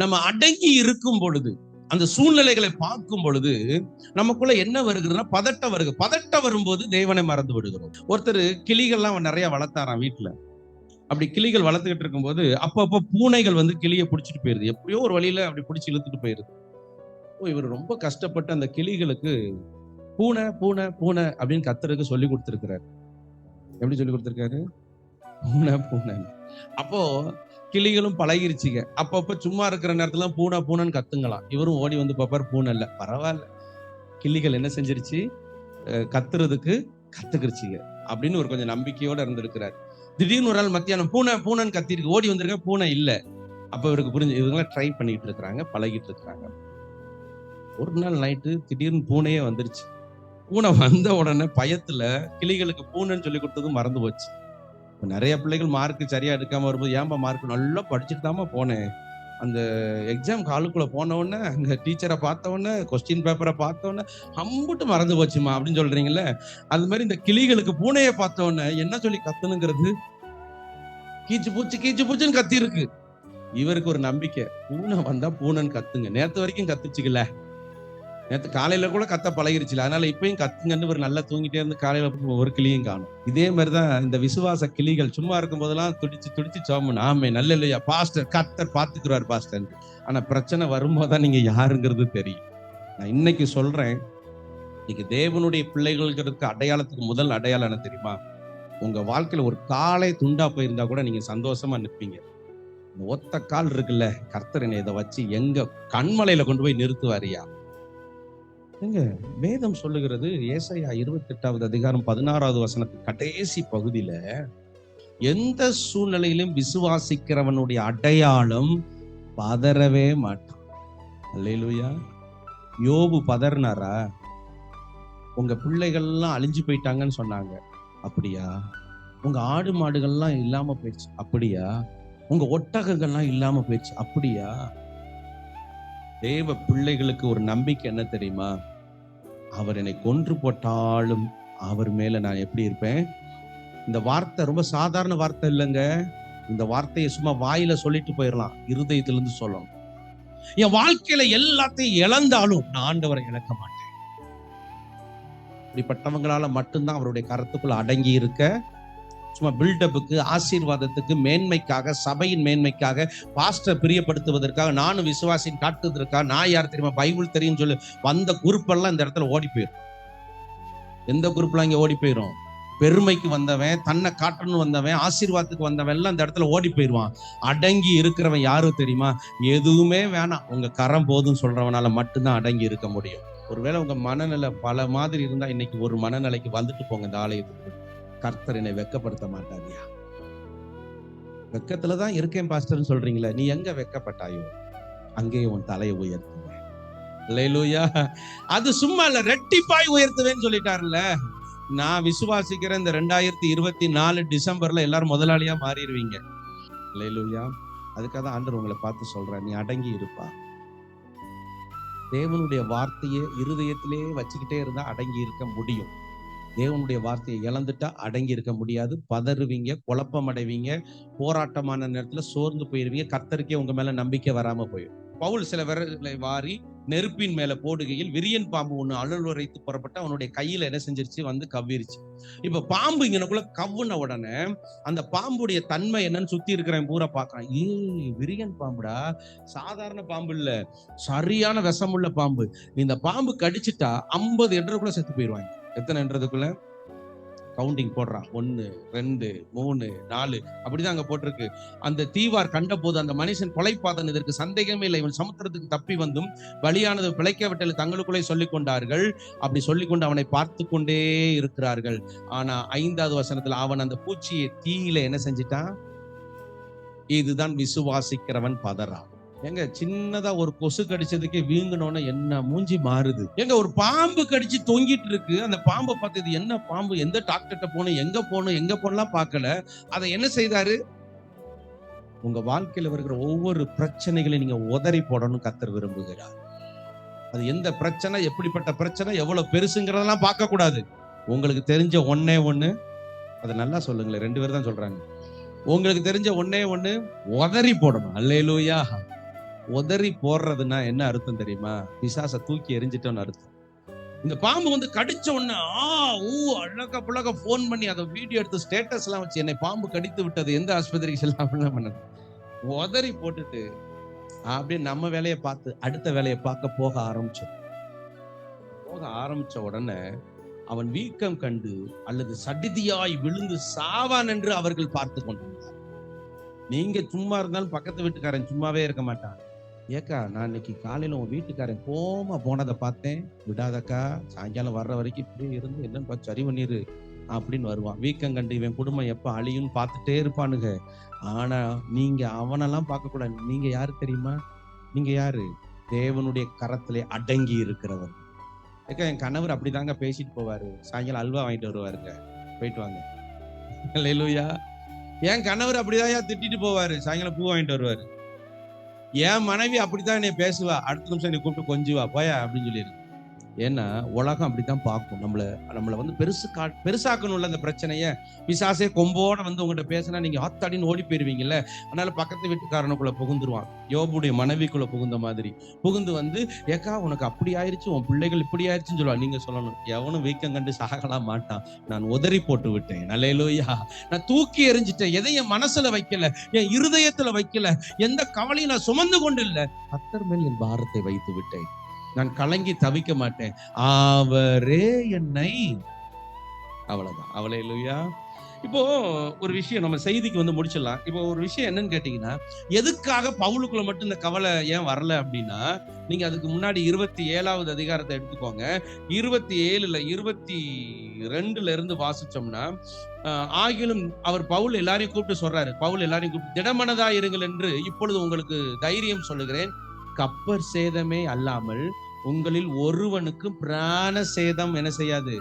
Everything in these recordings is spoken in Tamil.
நம்ம அடங்கி இருக்கும் பொழுது அந்த சூழ்நிலைகளை பார்க்கும் பொழுது நமக்குள்ள என்ன வருகிறதுனா பதட்டம் வருது. பதட்டம் வரும்போது தேவனை மறந்து விடுகிறோம். ஒருத்தர் கிளிகள்லாம் நிறைய வளர்த்தாராம் வீட்டுல அப்படி கிளிகள் வளர்த்துக்கிட்டு இருக்கும்போது அப்பப்போ பூனைகள் வந்து கிளியை பிடிச்சிட்டு போயிருது. எப்படியோ ஒரு வழியில அப்படி பிடிச்சி இழுத்துட்டு போயிருது. ஓ இவர் ரொம்ப கஷ்டப்பட்டு அந்த கிளிகளுக்கு பூனை பூனை பூனை அப்படின்னு கத்துறதுக்கு சொல்லி கொடுத்துருக்கிறாரு. எப்படி சொல்லி கொடுத்துருக்காரு? பூனை பூனை அப்போ கிளிகளும் பழகிருச்சுங்க. அப்பப்ப சும்மா இருக்கிற நேரத்துல பூனை பூனைன்னு கத்துங்களாம். இவரும் ஓடி வந்து பார்ப்பார் பூனை இல்லை. பரவாயில்ல. கிளிகள் என்ன செஞ்சிருச்சு? கத்துறதுக்கு கத்துக்கிருச்சுங்க. அப்படின்னு ஒரு கொஞ்சம் நம்பிக்கையோட இருந்திருக்கிறார். திடீர்னு ஒரு நாள் மத்தியானம் பூனை பூனைன்னு கத்திருக்கு ஓடி வந்திருக்க பூனை இல்லை. அப்ப இவருக்கு புரிஞ்சு இவங்களாம் ட்ரை பண்ணிட்டு இருக்கிறாங்க பழகிட்டு இருக்கிறாங்க. ஒரு நாள் நைட்டு திடீர்னு பூனையே வந்துருச்சு. பூனை வந்த உடனே பயத்துல கிளிகளுக்கு பூனைன்னு சொல்லி கொடுத்ததும் மறந்து போச்சு. நிறைய பிள்ளைகள் மார்க் சரியா எடுக்காம வரும்போது ஏன்பா மார்க் நல்லா படிச்சுட்டு தாம்மா போனேன் அந்த எக்ஸாம் காலுக்குள்ள போன உடனே அந்த டீச்சரை பார்த்த உடனே கொஸ்டின் பேப்பரை பார்த்த உடனே அம்புட்டு மறந்து போச்சுமா? அப்படின்னு சொல்றீங்கல்ல? அது மாதிரி இந்த கிளிகளுக்கு பூனையை பார்த்த உடனே என்ன சொல்லி கத்தணுங்கிறது? கீச்சு பூச்சி கீச்சு பூச்சின்னு கத்தி இருக்கு இவருக்கு ஒரு நம்பிக்கை. பூனை வந்தா பூனைன்னு கத்துங்க. நேற்று வரைக்கும் கத்துச்சுக்கல. நேற்று காலையில கூட கத்த பழகிருச்சுல. அதனால இப்பயும் கத்துங்கன்னு ஒரு நல்லா தூங்கிட்டே இருந்து காலையில ஒரு கிளியும் காணும். இதே மாதிரிதான் இந்த விசுவாச கிளிகள் சும்மா இருக்கும் போதெல்லாம் துடிச்சு துடிச்சு சோமன் ஆமே நல்ல இல்லையா பாஸ்டர் கத்தர் பாத்துக்கிறார் பாஸ்டர் ஆனா பிரச்சனை வரும்போதுதான் நீங்க யாருங்கிறது தெரியும். நான் இன்னைக்கு சொல்றேன் இன்னைக்கு தேவனுடைய பிள்ளைகளுக்கு அடையாளத்துக்கு முதல் அடையாளம் என்ன தெரியுமா? உங்க வாழ்க்கையில ஒரு காலை துண்டா போயிருந்தா கூட நீங்க சந்தோஷமா நிற்பீங்க. ஒத்த கால் இருக்குல்ல கர்த்தர் என்னை இதை வச்சு எங்க கண்மலையில கொண்டு போய் நிறுத்துவாரியா எங்க வேதம் சொல்லுகிறது ஏசையா இருபத்தி எட்டாவது அதிகாரம் பதினாறாவது வசனத்து கடைசி பகுதியில எந்த சூழ்நிலையிலும் விசுவாசிக்கிறவனுடைய அடையாளம் பதறவே மாட்டான். அல்லையிலுயா யோபு பதறினாரா? உங்க பிள்ளைகள்லாம் அழிஞ்சு போயிட்டாங்கன்னு சொன்னாங்க. அப்படியா? உங்க ஆடு மாடுகள்லாம் இல்லாம போயிடுச்சு. அப்படியா? உங்க ஒட்டகங்கள்லாம் இல்லாம போயிடுச்சு. அப்படியா? தேவ பிள்ளைகளுக்கு ஒரு நம்பிக்கை என்ன தெரியுமா? அவர் என்னை கொன்று போட்டாலும் அவர் மேல நான் எப்படி இருப்பேன்? இந்த வார்த்தை ரொம்ப சாதாரண வார்த்தை இல்லைங்க. இந்த வார்த்தையை சும்மா வாயில சொல்லிட்டு போயிடலாம் இருதயத்துல இருந்து சொல்லணும். என் வாழ்க்கையில எல்லாத்தையும் இழந்தாலும் நான் ஆண்டவரை இழக்க மாட்டேன். இப்படிப்பட்டவங்களால மட்டும்தான் அவருடைய கருத்துக்குள்ள அடங்கி இருக்க சும்மா பில்டப்புக்கு ஆசீர்வாதத்துக்கு மேன்மைக்காக சபையின் மேன்மைக்காக பாஸ்டர் பிரியப்படுத்துவதற்காக நானும் விசுவாசின் காட்டுவதற்காக நான் யார் தெரியுமா? பைபிள் தெரியும் சொல்லி. வந்த குரூப்பெல்லாம் இந்த இடத்துல ஓடி போயிடும் எந்த குரூப்லாம் இங்கே ஓடி போயிடும் பெருமைக்கு வந்தவன் தன்னை காட்டணும்னு வந்தவன் ஆசீர்வாதத்துக்கு வந்தவன் எல்லாம் இந்த இடத்துல ஓடி போயிடுவான். அடங்கி இருக்கிறவன் யாரும் தெரியுமா? எதுவுமே வேணாம். உங்க கரம் போதும் சொல்றவனால மட்டும்தான் அடங்கி இருக்க முடியும். ஒருவேளை உங்க மனநிலை பல மாதிரி இருந்தா இன்னைக்கு ஒரு மனநிலைக்கு வந்துட்டு போங்க இந்த ஆலயத்துக்கு. கர்த்தர் என்னை வெக்கப்படுத்த மாட்டாரியா வெக்கத்துல தான் இருக்கேன் பாஸ்டர்னு சொல்றீங்களே நீ எங்க வெக்கப்பட்டாயோ அங்கேயே உன் தலையை உயர்த்துவேன் அது சும்மா இல்ல ரெட்டிப்பாய் உயர்த்துவேன்னு சொல்லிட்டாருல்ல. நான் விசுவாசிக்கிற இந்த ரெண்டாயிரத்தி இருபத்தி நாலு டிசம்பர்ல எல்லாரும் முதலாளியா மாறிடுவீங்க. அல்லேலூயா அதுக்காக தான் ஆண்டர் உங்களை பார்த்து சொல்றேன் நீ அடங்கி இருப்பா. தேவனுடைய வார்த்தையை இருதயத்திலே வச்சுக்கிட்டே இருந்தா அடங்கி இருக்க முடியும். தேவனுடைய வார்த்தையை இழந்துட்டா அடங்கி இருக்க முடியாது. பதறுவீங்க குழப்பம் அடைவீங்க போராட்டமான நேரத்துல சோர்ந்து போயிருவீங்க கத்தருக்கே உங்க மேல நம்பிக்கை வராம போயிடும். பவுல் சில விரலை வாரி நெருப்பின் மேல போடுகையில் விரியன் பாம்பு ஒண்ணு அழல் உரைத்து புறப்பட்டு அவனுடைய கையில என்ன செஞ்சிருச்சு? வந்து கவ்விருச்சு. இப்ப பாம்பு இங்கனக்குள்ள கவ்வுன உடனே அந்த பாம்புடைய தன்மை என்னன்னு சுத்தி இருக்கிறவன் பூரா பாக்குறான். ஏய் விரியன் பாம்புடா? சாதாரண பாம்பு இல்ல. சரியான விஷமுள்ள பாம்பு. இந்த பாம்பு கடிச்சிட்டா ஐம்பது எண்ணருக்குள்ள செத்து போயிடுவாங்க எத்தனைன்றதுக்குள்ள? கவுண்டிங் போடுறான். ஒன்று ரெண்டு மூணு நாலு. அப்படிதான் அங்க போட்டிருக்கு. அந்த தீவார் கண்ட போது அந்த மனுஷன் கொலைப்பாதன் இதற்கு சந்தேகமே இல்லை. இவன் சமுத்திரத்துக்கு தப்பி வந்தும் பலியானது பிழைக்கவிட்டல் தங்களுக்குள்ளே சொல்லிக் கொண்டார்கள். அப்படி சொல்லிக்கொண்டு அவனை பார்த்து கொண்டே இருக்கிறார்கள். ஆனா ஐந்தாவது வசனத்துல அவன் அந்த பூச்சியை தீயில என்ன செஞ்சிட்டான்? இதுதான் விசுவாசிக்கிறவன் பதறான். எங்க சின்னதா ஒரு கொசு கடிச்சதுக்கே வீங்கணும்னா என்ன மூஞ்சி மாறுது? எங்க ஒரு பாம்பு கடிச்சு தொங்கிட்டு இருக்கு. அந்த பாம்பை பார்த்து இது என்ன பாம்பு? எந்த டாக்டர்கிட்ட போகணும் எங்க போகணும் எங்க போனலாம் பார்க்கல. அதை என்ன செய்தாரு? உங்க வாழ்க்கையில வருகிற ஒவ்வொரு பிரச்சனைகளையும் நீங்க உதறி போடணும் கத்தர் விரும்புகிறார். அது எந்த பிரச்சனை எப்படிப்பட்ட பிரச்சனை எவ்வளவு பெருசுங்கிறதெல்லாம் பார்க்க கூடாது உங்களுக்கு தெரிஞ்ச ஒன்னே ஒண்ணு அதை நல்லா சொல்லுங்களேன். ரெண்டு பேர் தான் சொல்றாங்க. உங்களுக்கு தெரிஞ்ச ஒன்னே ஒண்ணு உதறி போடணும். அல்லேலூயா. உதறி போடுறதுன்னா என்ன அர்த்தம் தெரியுமா? பிசாச தூக்கி எரிஞ்சிட்டோன்னு அர்த்தம். இந்த பாம்பு வந்து கடிச்ச உடனே ஆ ஊ அழகா புழக ஃபோன் பண்ணி அதை வீடியோ எடுத்து ஸ்டேட்டஸ் எல்லாம் வச்சு என்னை பாம்பு கடித்து விட்டது எந்த ஆஸ்பத்திரிக்கு செல்லாம் பண்ணது உதறி போட்டுட்டு அப்படியே நம்ம வேலையை பார்த்து அடுத்த வேலையை பார்க்க போக ஆரம்பிச்சோம். போக ஆரம்பிச்ச உடனே அவன் வீக்கம் கண்டு அல்லது சடிதியாய் விழுந்து சாவான் என்று அவர்கள் பார்த்து கொண்டிருந்தார் நீங்க சும்மா இருந்தாலும் பக்கத்து வீட்டுக்காரன் சும்மாவே இருக்க மாட்டான். ஏக்கா நான் இன்னைக்கு காலையில உன் வீட்டுக்காரன் கோமா போனதை பார்த்தேன். விடாதக்கா சாயங்காலம் வர்ற வரைக்கும் இப்படியே இருந்து என்னன்னு பார்த்து சரி பண்ணிரு அப்படின்னு வருவான். வீக்கம் கண்டு இவன் குடும்பம் எப்ப அழியும்னு பார்த்துட்டே இருப்பானுங்க. ஆனா நீங்க அவனெல்லாம் பார்க்க கூடாது நீங்க யாரு தெரியுமா? நீங்க யாரு? தேவனுடைய கரத்திலே அடங்கி இருக்கிறவர் ஏக்கா என் கணவர் அப்படிதாங்க பேசிட்டு போவாரு. சாயங்காலம் அல்வா வாங்கிட்டு வருவாருங்க. போயிட்டு வாங்க. அல்லேலூயா என் கணவர் அப்படிதான் திட்டிட்டு போவாரு. சாயங்காலம் பூ வாங்கிட்டு வருவாரு. என் மனைவி அப்படித்தான் என்னை பேசுவா. அடுத்த நிமிஷம் நீ கூப்பிட்டு கொஞ்சுவா. போயா? அப்படின்னு சொல்லியிருக்கு ஏன்னா உலகம் அப்படித்தான் பார்க்கும். நம்மள நம்மளை வந்து பெருசு கா பெருசாக்கணும்ல அந்த பிரச்சனைய. பிசாசே கொம்போட வந்து உங்ககிட்ட பேசினா நீங்க ஆத்தாடின்னு ஓடி போயிருவீங்கல்ல. அதனால பக்கத்து வீட்டுக்காரனுக்குள்ள புகுந்துருவான். யோபுடைய மனைவிக்குள்ள புகுந்த மாதிரி. புகுந்து வந்து ஏக்கா உனக்கு அப்படி ஆயிருச்சு உன் பிள்ளைகள் இப்படி ஆயிருச்சுன்னு சொல்லுவா. நீங்க சொல்லணும். எவனும் வீக்கம் கண்டு சாகலாம் மாட்டான். நான் உதறி போட்டு விட்டேன். நல்லையிலோயா நான் தூக்கி எறிஞ்சிட்டேன். எதையும் என் மனசுல வைக்கல. என் இருதயத்துல வைக்கல. எந்த கவலையும் நான் சுமந்து கொண்டு இல்லை. கத்தர் மேல் என் பாரத்தை வைத்து விட்டேன். நான் கலங்கி தவிக்க மாட்டேன். அவரே என்னை. அவ்வளவுதான். அவளே இல்லையா இப்போ ஒரு விஷயம் நம்ம செய்திக்கு வந்து முடிச்சிடலாம். இப்போ ஒரு விஷயம் என்னன்னு கேட்டீங்கன்னா எதுக்காக பவுலுக்குள்ள மட்டும் இந்த கவலை ஏன் வரல அப்படின்னா நீங்க அதுக்கு முன்னாடி இருபத்தி ஏழாவது அதிகாரத்தை எடுத்துக்கோங்க. இருபத்தி ஏழுல இருபத்தி ரெண்டுல இருந்து வாசிச்சோம்னா ஆகிலும் அவர் பவுல் எல்லாரையும் கூப்பிட்டு சொல்றாரு. பவுல் எல்லாரையும் கூப்பிட்டு திடமனதா இருங்கள் என்று இப்பொழுது உங்களுக்கு தைரியம் சொல்லுகிறேன். கப்பர் சேதமே அல்லாமல் உங்களில் ஒருவனுக்கு பிராண சேதம் என்ன செய்யாது?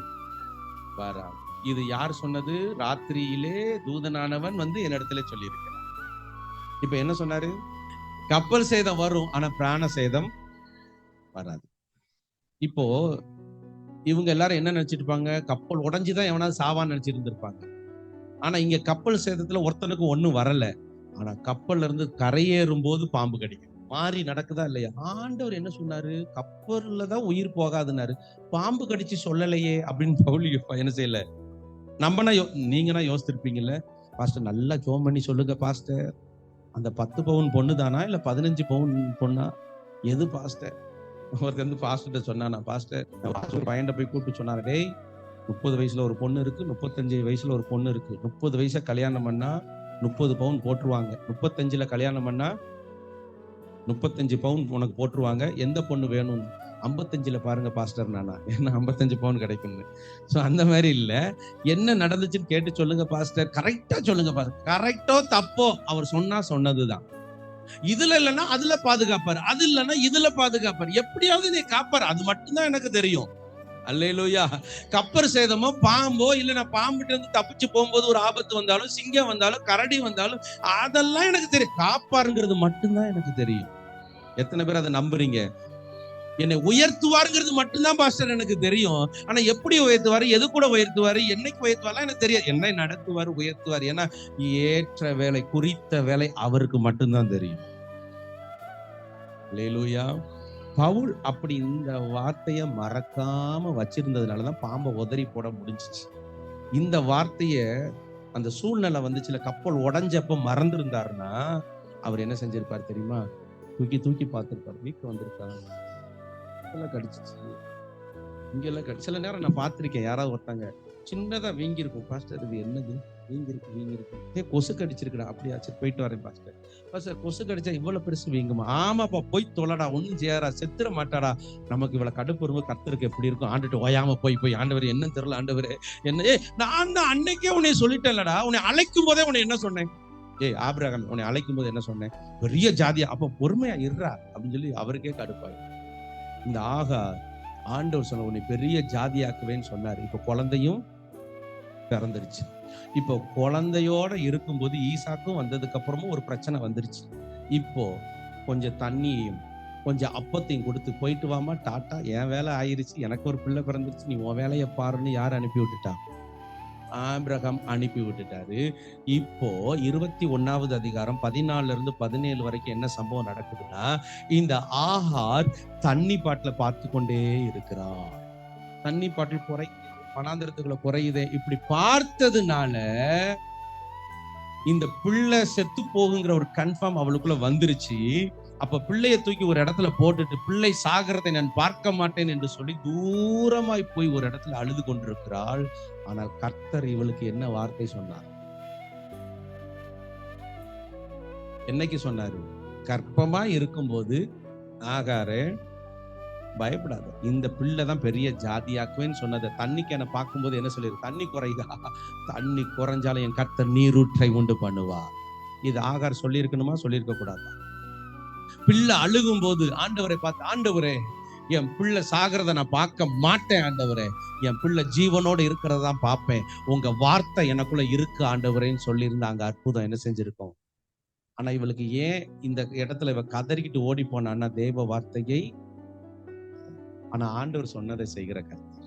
வரா இது யார் சொன்னது? ராத்திரியிலே தூதனானவன் வந்து என்னிடத்துல சொல்லியிருக்கிறான். இப்ப என்ன சொன்னாரு? கப்பல் சேதம் வரும் ஆனா பிராண சேதம் வராது. இப்போ இவங்க எல்லாரும் என்ன நினைச்சிருப்பாங்க இருப்பாங்க? கப்பல் உடைஞ்சுதான் எவனாவது சாவான்னு நினைச்சிட்டு இருந்திருப்பாங்க. ஆனா இங்க கப்பல் சேதத்துல ஒருத்தனுக்கு ஒண்ணும் வரல. ஆனா கப்பல்ல இருந்து கரையேறும் போது பாம்பு கடிக்கும் மாறி நடக்குதா இல்லையா? ஆண்டவர் என்ன சொன்னாரு? கப்பல்ல தான் உயிர் போகாதுன்னாரு. பாம்பு கடிச்சு சொல்லலையே அப்படின்னு பவுலி என்ன செய்யல? நம்மனா யோ நீங்கன்னா யோசிச்சிருப்பீங்கல்ல பாஸ்டர் நல்லா ஜோம் பண்ணி சொல்லுங்க பாஸ்டர். அந்த பத்து பவுன் பொண்ணு தானா இல்ல பதினஞ்சு பவுன் பொண்ணா? எது பாஸ்டர்? ஒருத்தர் வந்து பாஸ்டர் சொன்னானா பாஸ்டர் ஒரு பையன்கிட்ட போய் கூப்பிட்டு சொன்னாரு டேய் முப்பது வயசுல ஒரு பொண்ணு இருக்கு முப்பத்தஞ்சு வயசுல ஒரு பொண்ணு இருக்கு. முப்பது வயசை கல்யாணம் பண்ணா முப்பது பவுன் போட்டுருவாங்க. முப்பத்தஞ்சுல கல்யாணம் பண்ணா முப்பத்தஞ்சு பவுன் உனக்கு போட்டுருவாங்க. எந்த பொண்ணு வேணும்? ஐம்பத்தஞ்சில் பாருங்க பாஸ்டர் நானா. ஏன்னா ஐம்பத்தஞ்சு பவுன் கிடைக்கும்னு. ஸோ அந்த மாதிரி இல்லை. என்ன நடந்துச்சுன்னு கேட்டு சொல்லுங்க பாஸ்டர். கரெக்டாக சொல்லுங்க பாஸ்டர் கரெக்டோ தப்போ அவர் சொன்னா தான் இதுல இல்லைன்னா அதுல பாதுகாப்பார். அது இல்லைன்னா இதுல பாதுகாப்பார். எப்படியாவது நீ காப்பார். அது மட்டும்தான் எனக்கு தெரியும். அல்லையிலோயா கப்பர் சேதமோ பாம்போ இல்லைன்னா நான் பாம்புட்டு இருந்து தப்பிச்சு போகும்போது ஒரு ஆபத்து வந்தாலும் சிங்கம் வந்தாலும் கரடி வந்தாலும் அதெல்லாம் எனக்கு தெரியும். காப்பாருங்கிறது மட்டும்தான் எனக்கு தெரியும். எத்தனை பேர் அதை நம்புறீங்க? என்னை உயர்த்துவாருங்கிறது மட்டும்தான் பாஸ்டர் எனக்கு தெரியும். ஆனா எப்படி உயர்த்துவாரு? எது கூட உயர்த்துவாரு? என்னைக்கு உயர்த்துவாரு எனக்கு தெரியாது. என்னை நடத்துவார் உயர்த்துவார். ஏன்னா ஏற்ற வேலை குறித்த வேலை அவருக்கு மட்டும்தான் தெரியும். லேலூயா பவுல் அப்படி இந்த வார்த்தையை மறக்காம வச்சிருந்ததுனாலதான் பாம்பை உதறி போட முடிஞ்சிச்சு. இந்த வார்த்தைய அந்த சூழ்நிலை வந்துச்சுல கப்பல் உடஞ்சப்ப மறந்துருந்தாருன்னா அவர் என்ன செஞ்சிருப்பார் தெரியுமா? தூக்கி தூக்கி பார்த்துருப்பார். வீட்டு வந்திருக்காங்க கடிச்சிச்சு. இங்கெல்லாம் கடி சில நேரம் நான் பார்த்துருக்கேன். யாராவது ஒருத்தாங்க சின்னதா வீங்கிருக்கும் பாஸ்டர் இது என்னது? வீங்கிருக்கு வீங்கிருக்கு. ஏ கொசு கடிச்சிருக்குடா அப்படியா சரி போயிட்டு வரேன் பாஸ்டர் பாஸ்டர் கொசு கடிச்சா இவ்வளவு பெருசு வீங்குமா? ஆமாப்பா போய் தொலைடா. ஒண்ணும் செய்யாரா செத்துற மாட்டாடா. நமக்கு இவ்வளவு கடுப்பு வரும்போது கர்த்தருக்கு எப்படி இருக்கும்? ஆண்டுட்டு ஓயாம போய் போய். ஆண்டவர் என்ன தெரியல ஆண்டவர். என்ன? ஏய் நான் தான் அன்னைக்கே உன்னை சொல்லிட்டேன்லடா. உன்னை அழைக்கும் போதே உன்னை என்ன சொன்னேன்? ஏய் ஆபிரகாம் உன்னை அழைக்கும் போது என்ன சொன்னேன்? பெரிய ஜாதியா அப்ப பொறுமையா இருறா அப்படின்னு சொல்லி அவருக்கே கடுப்பாய். இந்த ஆகா ஆண்டவர் சொன்ன உன்னை பெரிய ஜாதியாக்குவேன்னு சொன்னார். இப்ப குழந்தையும் பிறந்துருச்சு. இப்போ குழந்தையோட இருக்கும்போது ஈசாக்கும் வந்ததுக்கு அப்புறமும் ஒரு பிரச்சனை வந்துருச்சு. இப்போ கொஞ்சம் தண்ணியையும் கொஞ்சம் அப்பத்தையும் கொடுத்து போயிட்டு வாமா டாட்டா என் வேலை ஆயிருச்சு எனக்கு ஒரு பிள்ளை பிறந்துருச்சு நீ உன் வேலையை பாருன்னு யார் அனுப்பி விட்டுட்டா? ஆபிரகாம் அனுப்பி விட்டுட்டாரு. இப்போ இருபத்தி ஒன்னாவது அதிகாரம் பதினாலுல இருந்து பதினேழு வரைக்கும் என்ன சம்பவம் நடக்குதுன்னா இந்த ஆஹார் தண்ணி பாட்டில் பார்த்து கொண்டே இருக்கிறான். தண்ணி பாட்டில் குறை பணாந்திரத்துக்குள்ள குறையுதே. இப்படி பார்த்ததுனால இந்த பிள்ளை செத்து போகுங்கிற ஒரு கன்ஃபார்ம் அவளுக்குள்ள வந்துருச்சு. அப்ப பிள்ளைய தூக்கி ஒரு இடத்துல போட்டுட்டு பிள்ளை சாகிறதை நான் பார்க்க மாட்டேன் என்று சொல்லி தூரமாய் போய் ஒரு இடத்துல அழுது கொண்டிருக்கிறாள். ஆனால் கர்த்தர் இவளுக்கு என்ன வார்த்தை சொன்னார்? என்னைக்கு சொன்னாரு? கர்ப்பமா இருக்கும்போது ஆகாரே பயப்படாத. இந்த பிள்ளை தான் பெரிய ஜாதியாக்குவேன்னு சொன்னதை தண்ணிக்கு என்ன பார்க்கும்போது என்ன சொல்லிருக்கு தண்ணி குறையுதா? தண்ணி குறைஞ்சாலும் என் கர்த்தர் நீரூற்றை உண்டு பண்ணுவா. இது ஆகார் சொல்லியிருக்கணுமா? சொல்லியிருக்க கூடாதா? பிள்ளை அழுகும் போது ஆண்டவரை பார்த்து ஆண்டவரே என் பிள்ளை சாகிறத நான் பார்க்க மாட்டேன் ஆண்டவரே. என் பிள்ளை ஜீவனோடு இருக்கிறத தான் பார்ப்பேன். உங்க வார்த்தை எனக்குள்ள இருக்கு ஆண்டவரேன்னு சொல்லியிருந்தாங்க அற்புதம் என்ன செஞ்சிருக்கோம்? ஆனா இவளுக்கு ஏன் இந்த இடத்துல இவ கதறிக்கிட்டு ஓடி போனான்னா தேவ வார்த்தையை ஆனா ஆண்டவர் சொன்னதை செய்கிற கர்த்தர்.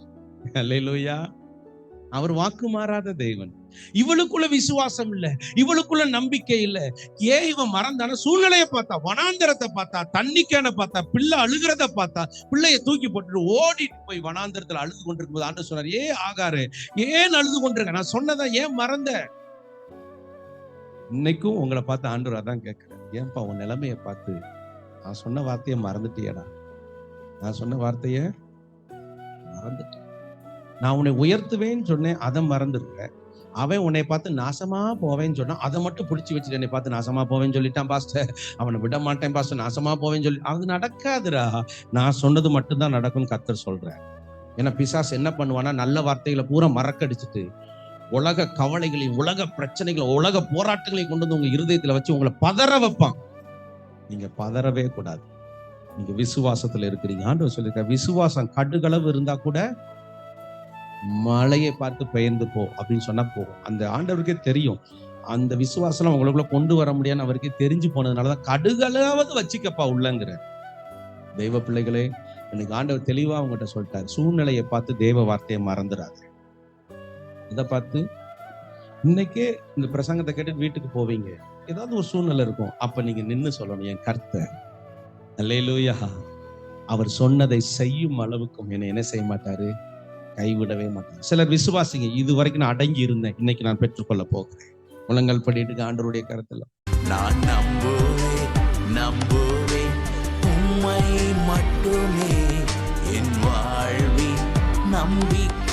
அல்லேலூயா அவர் வாக்கு மாறாத தெய்வன் இவளுக்குள்ள விசுவாசம் இல்ல. இவளுக்குள்ள நம்பிக்கை இல்ல. ஏன் இவன் மறந்தான? சூழ்நிலையை பார்த்தா வனாந்தரத்தை பார்த்தா தண்ணிக்கான பார்த்தா பிள்ளை அழுகிறத பார்த்தா பிள்ளைய தூக்கி போட்டுட்டு ஓடிட்டு போய் வனாந்தரத்துல அழுது கொண்டிருக்கும் போது ஆண்டு சொன்னார் ஏ ஆகாரு ஏன் அழுது கொண்டிருக்க? நான் சொன்னதா ஏன் மறந்த? இன்னைக்கும் உங்களை பார்த்து ஆண்டவர் அதான் கேட்கிறேன் ஏன்பா உன் நிலைமையை பார்த்து நான் சொன்ன வார்த்தையை மறந்துட்டியடா. நான் சொன்ன வார்த்தைய மறந்துட்டேன். நான் உன்னை உயர்த்துவேன்னு சொன்னேன் அதை மறந்துருக்க அவன் உன்னை பார்த்து நாசமா போவேன்னு சொன்னான் அதை மட்டும் பிடிச்சி வச்சுட்டு என்னை பார்த்து நாசமா போவேன்னு சொல்லிட்டான் பாஸ்டர். அவனை விட மாட்டேன் பாஸ்டர். நாசமா போவேன்னு சொல்லி அது நடக்காதுடா. நான் சொன்னது மட்டும்தான் நடக்கும்னு கத்தர் சொல்றேன் ஏன்னா பிசாஸ் என்ன பண்ணுவானா நல்ல வார்த்தைகளை பூரா மறக்கடிச்சிட்டு உலக கவலைகளையும் உலக பிரச்சனைகளை உலக போராட்டங்களையும் கொண்டு வந்து உங்க இருதயத்துல வச்சு உங்களை பதற வைப்பான். நீங்க பதறவே கூடாது. நீங்க விசுவாசத்துல இருக்கிறீங்க. ஆண்டவர் சொல்லியிருக்க விசுவாசம் கடுகளவு இருந்தா கூட மழையை பார்த்து பெயர்ந்து போ அப்படின்னு சொன்னா போகும். அந்த ஆண்டவருக்கே தெரியும். அந்த விசுவாசம் உங்களுக்குள்ள கொண்டு வர முடியாதுன்னு அவருக்கே தெரிஞ்சு போனதுனாலதான் கடுகளாவது வச்சுக்கப்பா உள்ளங்கிற தெய்வ பிள்ளைகளே எனக்கு ஆண்டவர் தெளிவா அவங்ககிட்ட சொல்லிட்டாரு. சூழ்நிலையை பார்த்து தெய்வ வார்த்தையை மறந்துடாது. இதை பார்த்து இன்னைக்கே இந்த பிரசங்கத்தை கேட்டு வீட்டுக்கு போவீங்க. ஏதாவது ஒரு சூழ்நிலை இருக்கும். அப்ப நீங்க நின்று சொல்லணும் என் கர்த்தர். அல்லேலூயா. அவர் சொன்னதை செய்யும் அளவுக்கும் என்னை என்ன செய்ய மாட்டாரு? கைவிடவே மாட்டார். சிலர் விசுவாசிங்க இது வரைக்கும் நான் அடங்கி இருந்தேன். இன்னைக்கு நான் பெற்றுக்கொள்ள போகிறேன். முழங்கல் படிட்டு ஆண்டருடைய கருத்துல நான் நம்புவேன் நம்புவேன். உம்மை மட்டுமே என் வாழ்வின் நம்பிக்கை